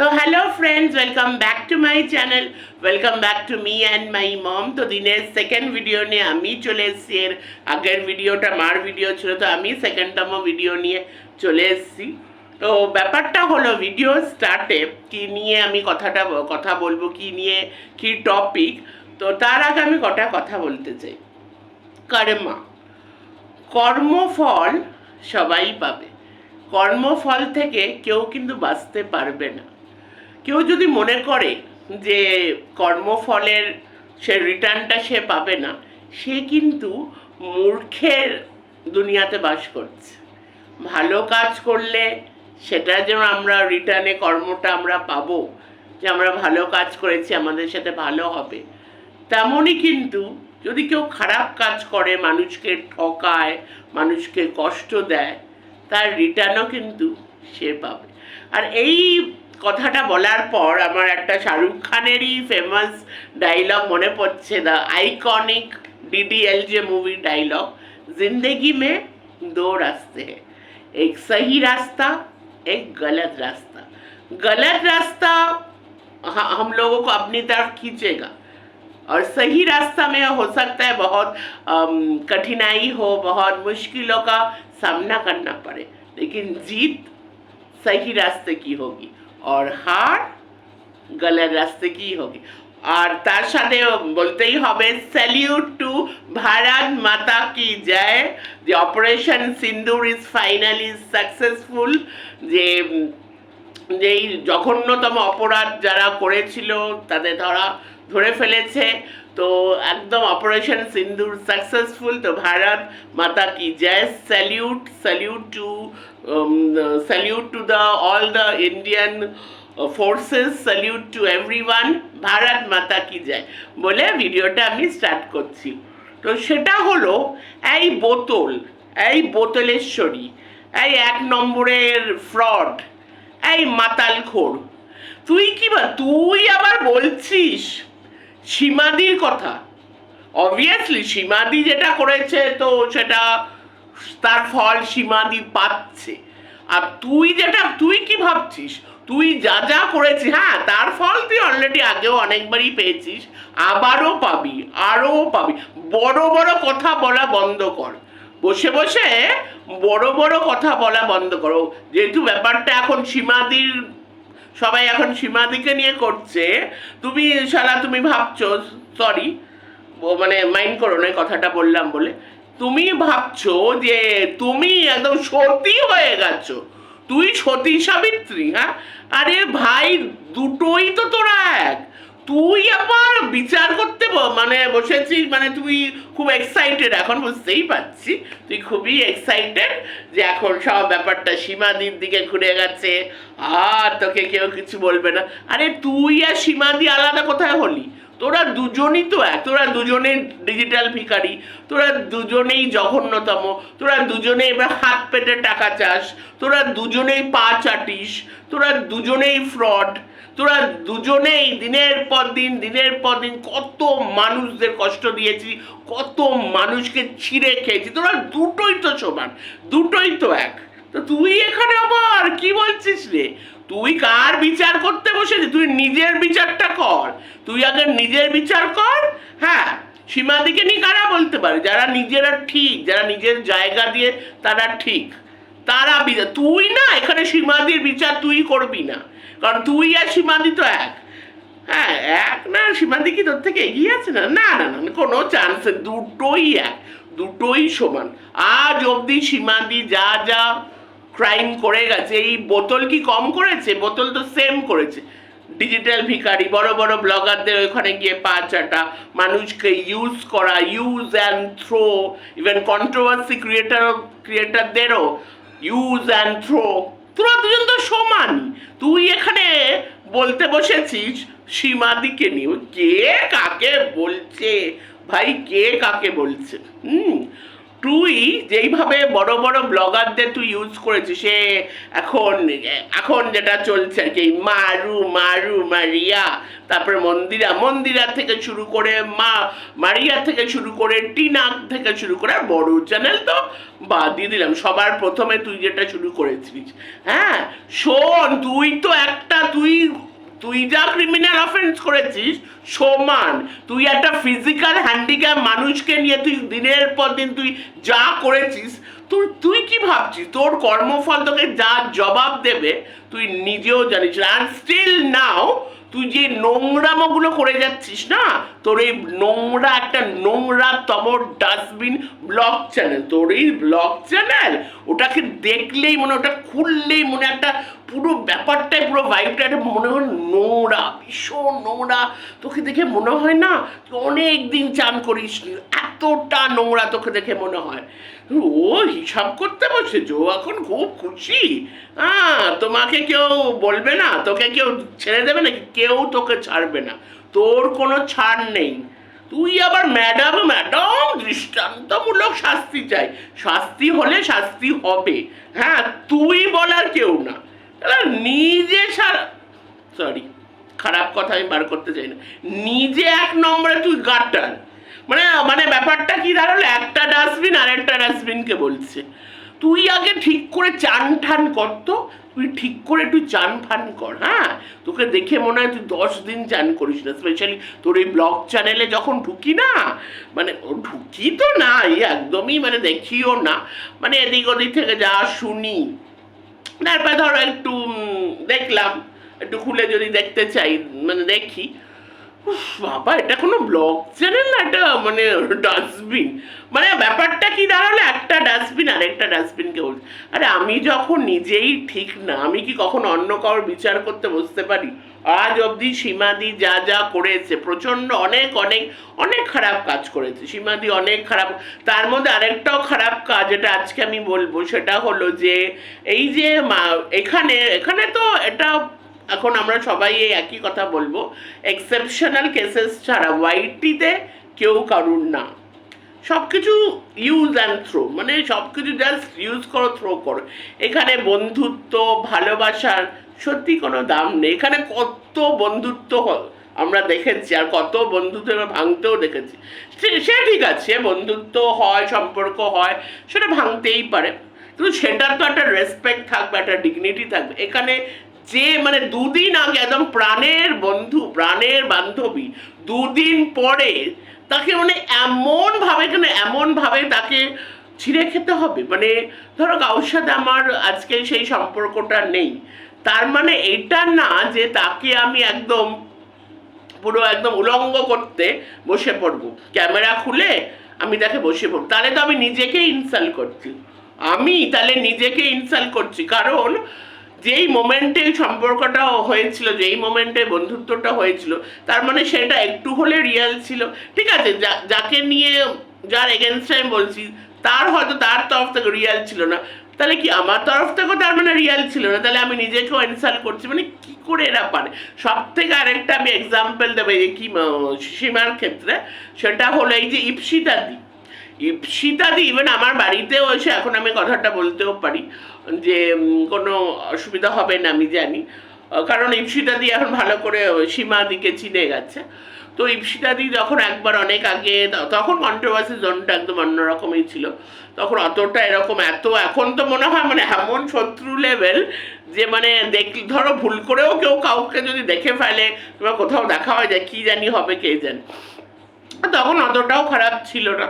তো hello friends welcome back to my channel welcome back to me and my mom তো দিনের second video নিয়ে আমি চলে এসেছি এর আগের ভিডিওটা মার ভিডিও ছিল তো আমি সেকেন্ডতম ভিডিও নিয়ে চলে এসেছি তো ব্যাপারটা হলো ভিডিও স্টার্টে কি নিয়ে আমি কথাটা কথা বলব কি নিয়ে কি টপিক তো তার আগে আমি কটা কথা বলতে চাই কর্মা কর্মফল সবাই পাবে কর্মফল থেকে কেউ কিন্তু বাঁচতে পারবে না কেউ যদি মনে করে যে কর্মফলের সে রিটার্নটা সে পাবে না, সে কিন্তু মূর্খের দুনিয়াতে বাস করছে। ভালো কাজ করলে সেটা যেন আমরা রিটার্নে কর্মটা আমরা পাবো, যে আমরা ভালো কাজ করেছি, আমাদের সাথে ভালো হবে। তেমনই কিন্তু যদি কেউ খারাপ কাজ করে, মানুষকে ঠকায়, মানুষকে কষ্ট দেয়, তার রিটার্নও কিন্তু সে পাবে। আর এই কথাটা বলার পর আমার একটা শাহরুখ খানেরই ফেমাস ডায়লগ মনে পড়ছে দ্য আইকনিক ডিডিএল যে মুভি डायलॉग जिंदगी में दो रास्ते हैं एक सही रास्ता एक गलत रास्ता गलत रास्ता ह- हम लोगों को अपनी तरफ खींचेगा और सही रास्ता में हो सकता है बहुत अम, कठिनाई हो बहुत मुश्किलों का सामना करना पड़े लेकिन जीत सही रास्ते की होगी और हार गलत रास्ते की होगी আর তার সাথে বলতেই হবে স্যালিউট টু ভারত মাতা কি জয় যে operation Sindoor is finally successful যে উম, যেই জঘন্যতম অপরাধ যারা করেছিল তাদের ধরা ধরে ফেলেছে। তো একদম অপারেশন সিন্দুর সাকসেসফুল তো ভারত মাতা কি জয়। Salute salute to salute to the all the Indian forces salute to everyone Bharat মাতা কি জয় বলে ভিডিওটা আমি স্টার্ট করছি। তো সেটা হলো এই বোতল এই বোতলেশ্বরী এই এক নম্বরের ফ্রড এই মাতালখোর তুই কি বা তুই আবার বলছিস? সীমাদির কথা। অবভিয়াসলি সীমাদি যেটা করেছে তো সেটা তার ফল সীমাদি পাচ্ছে। আর তুই যেটা তুই কি ভাবছিস? তুই যা যা করেছিস হ্যাঁ তার ফল তুই অলরেডি আগেও অনেকবারই পেয়েছিস, আবারও পাবি, আরও পাবি। বড় বড় কথা বলা বন্ধ কর। বসে বসে বড় বড় কথা বলা বন্ধ করো। যেহেতু ব্যাপারটা এখন সীমাদির, সবাই এখন সীমাদিকে নিয়ে করছে, তুমি সারা তুমি ভাবছ সরি মানে মাইন্ড করো না কথাটা বললাম বলে। তুমি ভাবছ যে তুমি একদম সতী হয়ে গেছো। তুই সতী সাবিত্রী হ্যাঁ? আরে ভাই, দুটোই তো তোরা এক। তুই আবার বিচার করতে মানে বসেছিস মানে তুই খুব এক্সাইটেড এখন বুঝতেই পারছি। তুই খুবই এক্সাইটেড যে এখন সব ব্যাপারটা সীমাদির দিকে ঘুরে গেছে, আর তোকে কেউ কিছু বলবে না। আরে তুই আর সীমাদি আলাদা কোথায় হলি? তোরা দুজনই তো এক, তোরা দুজনেই ডিজিটাল ভিখারি, তোরা দুজনেই জঘন্যতম, তোরা দুজনেই এবার হাত পেটে টাকা চাস, তোরা দুজনেই পা চাটিস, তোরা দুজনেই ফ্রড তোরা দুজনেই দিনের পর দিন, দিনের পর দিন কত মানুষদের কষ্ট দিয়েছি, কত মানুষকে ছিঁড়ে খেয়েছি, তোরা দুটোই তো সমান, দুটোই তো এক। তো তুই এখানে আবার কি বলছিস রে? তুই কার বিচার করতে বসেছিস? তুই নিজের বিচারটা কর। তুই আগে নিজের বিচার কর হ্যাঁ? সীমাদিকে নিয়ে কারা বলতে পারে? যারা নিজেরা ঠিক, যারা নিজের জায়গা দিয়ে তারা ঠিক, তারা বিচার তুই না, এখানে সীমাদির বিচার তুই করবি না। কারণ তুই আর সীমাদি তো এক। হ্যাঁ এক না, সীমাদি কি তোর থেকে এগিয়ে আছে না? না না না, কোনো চান্স দুটোই এক, দুটোই সমান। আজ অবধি সীমাদি যা যা ক্রাইম করে গেছে। এই বোতল কি কম করেছে? বোতল তো সেম করেছে। ডিজিটাল ভিকারি বড় বড় ব্লগারদের ওখানে গিয়ে পা চাটা, মানুষকে ইউজ করা use and throw even controversy creator ক্রিয়েটারদেরও use and throw তোরা দুজন তো সমান তুই এখানে বলতে বসেছিস, সীমাদিকে নিয়ে। কে কাকে বলছে? ভাই, কে কাকে বলছে? হুম। তুই যেইভাবে বড় বড় ব্লগারদের তুই ইউজ করেছিস, সে এখন এখন যেটা চলছে আর কি, মারু মারু, মারিয়া, তারপরে মন্দিরা মন্দিরা থেকে শুরু করে মা, মারিয়া থেকে শুরু করে টিনা থেকে শুরু করে বড় চ্যানেল তো বাদ দিয়ে দিলাম, সবার প্রথমে তুই যেটা শুরু করেছিস হ্যাঁ? শোন, তুই তো একটা, তুই তুই যা ক্রিমিনাল অফেন্স করেছিস, সমান। তুই একটা ফিজিক্যাল হ্যান্ডিক্যাপ মানুষকে নিয়ে তুই দিনের পর দিন তুই যা করেছিস তুই তুই কি ভাবছিস? তোর কর্মফল তোকে যা জবাব দেবে, তুই নিজেও জানিস অ্যান্ড স্টিল নাও তুই যে নোংরামোগুলো করে যাচ্ছিস না, তোর এই নোংরা একটা নোংরা তমর ডাস্টবিন ব্লগ চ্যানেল তোর এই ব্লগ চ্যানেল ওটাকে দেখলেই মনে, ওটা খুললেই মনে একটা পুরো ব্যাপারটাই, পুরো ভাইবটা একটা মনে হয় নোংরা, ভীষণ নোংরা। তোকে দেখে মনে হয় না, তুই অনেক দিন চান করিস এতটা নোংরা তোকে দেখে মনে হয়। ও হিসাব করতে বসেছে ও এখন খুব খুশি। হ্যাঁ তোমাকে কেউ বলবে না, তোকে কেউ ছেড়ে দেবে না কেউ তোকে ছাড়বে না, তোর কোনো ছাড় নেই। তুই আবার ম্যাডাম ম্যাডাম দৃষ্টান্তমূলক শাস্তি চাই। শাস্তি হলে শাস্তি হবে। হ্যাঁ তুই বলার কেউ না। তাহলে নিজে সারা সরি খারাপ কথা আমি বার করতে চাই না। নিজে এক নম্বরে তুই গাটার মানে মানে ব্যাপারটা কি দাঁড়াল? একটা ডাস্টবিন আর একটা ডাস্টবিনকে বলছে। তুই আগে ঠিক করে চান ঠান কর তো। তুই ঠিক করে তুই চান ফান কর হ্যাঁ? তোকে দেখে মনে হয় তুই দশ দিন চান করিস না। স্পেশালি তোর এই ব্লগ চ্যানেলে যখন ঢুকি না মানে ঢুকি তো না এই একদমই মানে দেখিও না। মানে এদিক ওদিক থেকে যা শুনি। তারপরে ধরো একটু দেখলাম, একটু খুলে যদি দেখতে চাই মানে দেখি। বাবা, এটা কোনো ব্লগ চ্যানেল না, এটা মানে ডাস্টবিন মানে ব্যাপারটা কি দাঁড়াল, একটা ডাস্টবিন আর একটা ডাস্টবিনকে বলছে। আরে আমি যখন নিজেই ঠিক না, আমি কি কখন অন্য কারোর বিচার করতে বসতে পারি? আজ অবধি সীমাদি যা যা করেছে প্রচণ্ড অনেক অনেক অনেক খারাপ কাজ করেছে। সীমাদি অনেক খারাপ, তার মধ্যে আরেকটাও খারাপ কাজ যেটা আজকে আমি বলব, সেটা হলো যে এই যে এখানে এখানে তো এটা এখন আমরা সবাই এই একই কথা বলব এক্সেপশনাল কেসেস ছাড়া ওয়াইটিতে কেউ কারুর না। সব কিছু ইউজ অ্যান্ড থ্রো মানে সব কিছু জাস্ট ইউজ করো থ্রো করো। এখানে বন্ধুত্ব, ভালোবাসার সত্যি কোনো দাম নেই। এখানে কত বন্ধুত্ব আমরা দেখেছি, আর কত বন্ধুত্ব ভাঙতেও দেখেছি। সে ঠিক আছে, বন্ধুত্ব হয়, সম্পর্ক হয়, সেটা ভাঙতেই পারে। কিন্তু সেটার তো একটা রেসপেক্ট থাকবে, একটা ডিগনিটি থাকবে। এখানে যে মানে দুদিন আগে একদম প্রাণের বন্ধু, প্রাণের বান্ধবী, দুদিন পরে তাকে মানে এমন ভাবে কেন এমন ভাবে তাকে ছিঁড়ে খেতে হবে। মানে ধরো কারোর সাথে আমার আজকে সেই সম্পর্কটা নেই। তার মানে এটা না যে তাকে আমি একদম পুরো একদম উলঙ্গ করতে বসে পড়ব। ক্যামেরা খুলে আমি তাকে বসে পড়ব। তাহলে তো আমি নিজেকে ইনসাল্ট করছি। আমি তাহলে নিজেকে ইনসাল্ট করছি। কারণ যেই মোমেন্টে সম্পর্কটা হয়েছিল, যেই মোমেন্টে বন্ধুত্বটা হয়েছিল, তার মানে সেটা একটু হলে রিয়েল ছিল। ঠিক আছে যাকে নিয়ে, যার এগেনস্ট আমি বলছি, তার হয়তো, তার তরফ থেকে রিয়েল ছিল না। তাহলে কি আমার তরফ থেকেও তার মানে রিয়াল ছিল না? তাহলে আমি নিজেকেও ইনসাল্ট করছি। মানে কি করে এরা পারে? সব থেকে আরেকটা আমি এক্সাম্পল দেবো এই কি সীমার ক্ষেত্রে। সেটা হলো এই যে ইপসিতাদি ইপসিতাদি ইভেন আমার বাড়িতেও এসে এখন আমি কথাটা বলতেও পারি যে কোনো অসুবিধা হবে না, আমি জানি। কারণ ইপসিতাদি এখন ভালো করে সীমা দিকে চিনে গেছে। তো ইপসিতাদি যখন একবার অনেক আগে তখন কন্ট্রোভার্সি জোনটা একদম অন্যরকমই ছিল। তখন অতটা এরকম এত, এখন তো মনে হয় মানে এমন শত্রু লেভেল যে মানে দেখ, ধরো ভুল করেও কেউ কাউকে যদি দেখে ফেলে তোমার কোথাও দেখা হয় যায় কি জানি হবে, কে জানে। তখন অতটাও খারাপ ছিল না।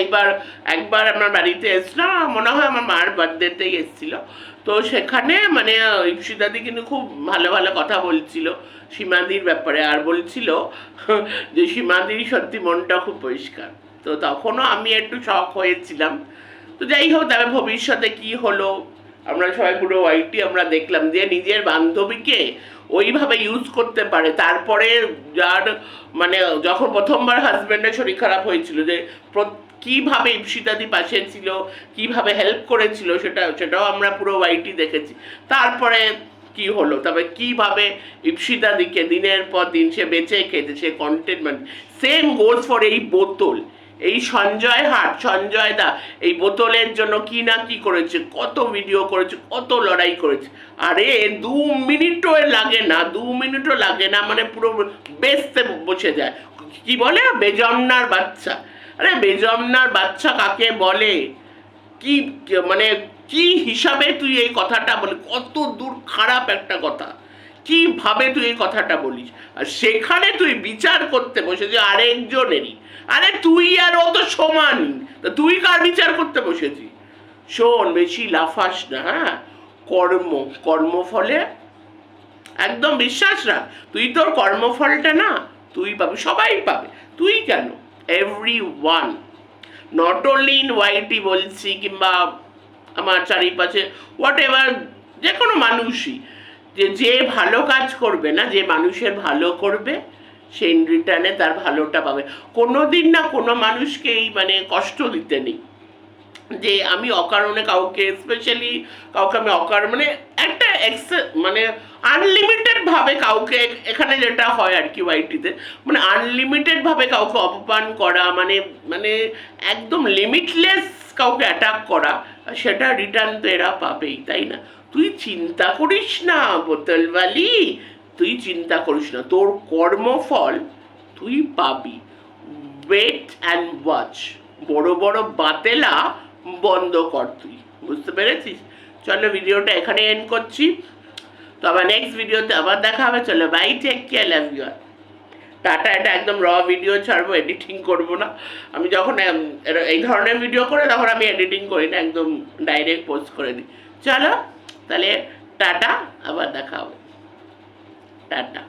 এইবার একবার আমার বাড়িতে এসছিলাম মনে হয় আমার মার বার্থডেতেই এসেছিল তো সেখানে মানে ইপসিদাদি কিন্তু খুব ভালো ভালো কথা বলছিল সীমাদির ব্যাপারে। আর বলছিল যে, সীমাদির সত্যি মনটা খুব পরিষ্কার। তো তখনও আমি একটু শখ হয়েছিলাম। তো যাই হোক তবে ভবিষ্যতে কি হলো? আমরা সবাই পুরো ওয়াইটি আমরা দেখলাম যে, নিজের বান্ধবীকে ওইভাবে ইউজ করতে পারে। তারপরে যার মানে যখন প্রথমবার হাজব্যান্ডের শরীর খারাপ হয়েছিল যে কীভাবে ইপসিতাদি পাশে ছিল কীভাবে হেল্প করেছিল সেটা, সেটাও আমরা পুরো ওয়াইটি দেখেছি। তারপরে কি হলো? তবে কীভাবে ইপসিতাদিকে দিনের পর দিন সে বেঁচে খেতে সে কন্টেনমেন্ট সেম গোজ ফর এই বোতল। এই সঞ্জয় হাট, সঞ্জয় দা, এই বোতলের জন্য কি না কি করেছে, কত ভিডিও করেছে, কত লড়াই করেছে। আরে দু মিনিটও লাগে না, দু মিনিটও লাগে না মানে পুরো বেসতে বসে যায়। কি বলে? বেজন্নার বাচ্চা। আরে বেজন্নার বাচ্চা কাকে বলে? কি মানে কি হিসাবে তুই এই কথাটা বলে? কত দূর খারাপ একটা কথা। কীভাবে তুই এই কথাটা বলিস? আর সেখানে তুই বিচার করতে বসেছিস আরেকজনেরই। আরে তুই আর ও তো সমান তা তুই কার বিচার করতে বসেছিস? শোন, বেশি লাফাস না হ্যাঁ? কর্ম, কর্মফলে একদম বিশ্বাস রাখ। তুই তোর কর্মফলটা না, তুই পাবি, সবাই পাবে। তুই কেন? Everyone not only in YT বলছি কিংবা আমার চারিপাশে হোয়াট এভার যে কোনো মানুষই, যে যে ভালো কাজ করবে না, যে মানুষের ভালো করবে সে ইন রিটার্নে তার ভালোটা পাবে। কোনো দিন না কোনো মানুষকেই মানে কষ্ট দিতে নেই। যে আমি অকারণে কাউকে স্পেশালি কাউকে আমি অকার মানে একটা এক্সে- মানে আনলিমিটেড ভাবে কাউকে এখানে যেটা হয় আর কি ওয়াইটিতে মানে আনলিমিটেড ভাবে কাউকে অপমান করা মানে মানে একদম লিমিটলেস কাউকে অ্যাটাক করা, সেটা রিটার্ন তো এরা পাবেই, তাই না? তুই চিন্তা করিস না, বোতলবালি, তুই চিন্তা করিস না, তোর কর্মফল তুই পাবি। ওয়েট অ্যান্ড ওয়াচ বড় বড় বাতেলা বন্ধ কর তুই, বুঝতে পেরেছিস? চলো ভিডিওটা এখানে এন্ড করছি। তো আবার নেক্সট ভিডিওতে আবার দেখা হবে। চলো bye take care love you ta-ta, এটা একদম র ভিডিও ছাড়বো এডিটিং করব না। আমি যখন এই ধরনের ভিডিও করে, তখন আমি এডিটিং করি না, একদম ডাইরেক্ট পোস্ট করে দিই। চলো, তাহলে টাটা, আবার দেখা হবে। টাটা।